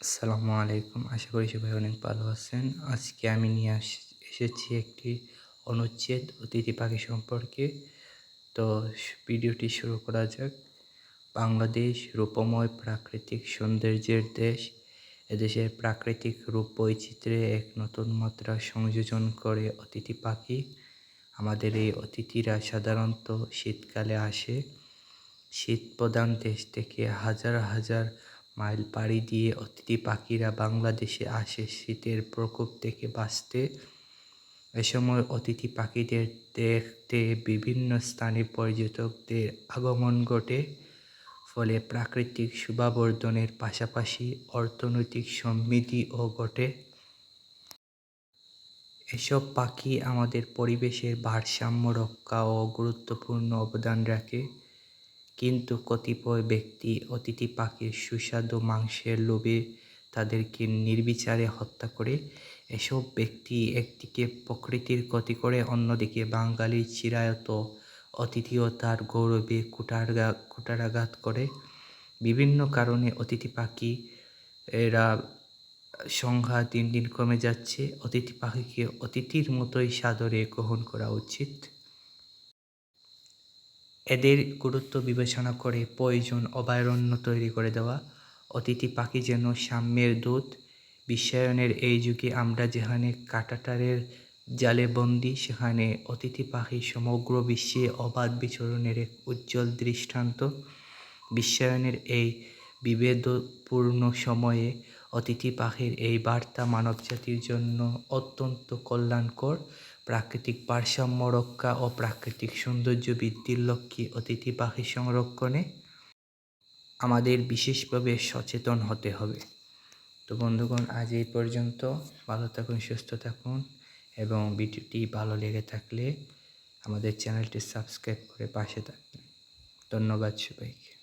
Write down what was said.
আসসালামু আলাইকুম। আশা করি সবাই অনেক ভালো আছেন। আজকে আমি নিয়ে আস, এসেছি একটি অনুচ্ছেদ অতিথি পাখি সম্পর্কে। তো ভিডিওটি শুরু করা যাক। বাংলাদেশ রূপময় প্রাকৃতিক সৌন্দর্যের দেশ। এদেশের প্রাকৃতিক রূপ বৈচিত্র্যে এক নতুন মাত্রা সংযোজন করে অতিথি পাখি। আমাদের এই অতিথিরা সাধারণত শীতকালে আসে। শীত প্রধান দেশ থেকে হাজার হাজার মাইল পাড়ি দিয়ে অতিথি পাখিরা বাংলাদেশে আসে শীতের প্রকোপ থেকে বাঁচতে। এ সময় অতিথি পাখিদের দেখতে বিভিন্ন স্থানে পর্যটকদের আগমন ঘটে। ফলে প্রাকৃতিক শোভাবর্ধনের পাশাপাশি অর্থনৈতিক সমৃদ্ধিও ঘটে। এসব পাখি আমাদের পরিবেশের ভারসাম্য রক্ষা ও গুরুত্বপূর্ণ অবদান রাখে। কিন্তু কতিপয় ব্যক্তি অতিথি পাখির সুস্বাদু মাংসের লোভে তাদেরকে নির্বিচারে হত্যা করে। এসব ব্যক্তি একদিকে প্রকৃতির ক্ষতি করে, অন্যদিকে বাঙালির চিরায়ত অতিথিয়তার গৌরবে কুটারগা কুটারাঘাত করে। বিভিন্ন কারণে অতিথি পাখি এরা সংখ্যা দিন দিন কমে যাচ্ছে। অতিথি পাখিকে অতিথির মতোই সাদরে গ্রহণ করা উচিত। এদের গুরুত্ব বিবেচনা করে প্রয়োজন অভয়ারণ্য তৈরি করে দেওয়া। অতিথি পাখি যেন সাম্যের দূত। বিশ্বায়নের এই যুগে আমরা যেখানে কাটাটারের জালে বন্দি, সেখানে অতিথি পাখি সমগ্র বিশ্বে অবাধ বিচরণের এক উজ্জ্বল দৃষ্টান্ত। বিশ্বায়নের এই বিভেদপূর্ণ সময়ে অতিথি পাখির এই বার্তা মানবজাতির জন্য অত্যন্ত কল্যাণকর। প্রাকৃতিক ভারসাম্য রক্ষা ও প্রাকৃতিক সৌন্দর্য বৃদ্ধির লক্ষ্যে অতিথি পাখি সংরক্ষণে আমাদের বিশেষভাবে সচেতন হতে হবে। তো বন্ধুগণ, আজ এই পর্যন্ত। ভালো থাকুন, সুস্থ থাকুন এবং ভিডিওটি ভালো লেগে থাকলে আমাদের চ্যানেলটি সাবস্ক্রাইব করে পাশে থাকবেন। ধন্যবাদ সবাইকে।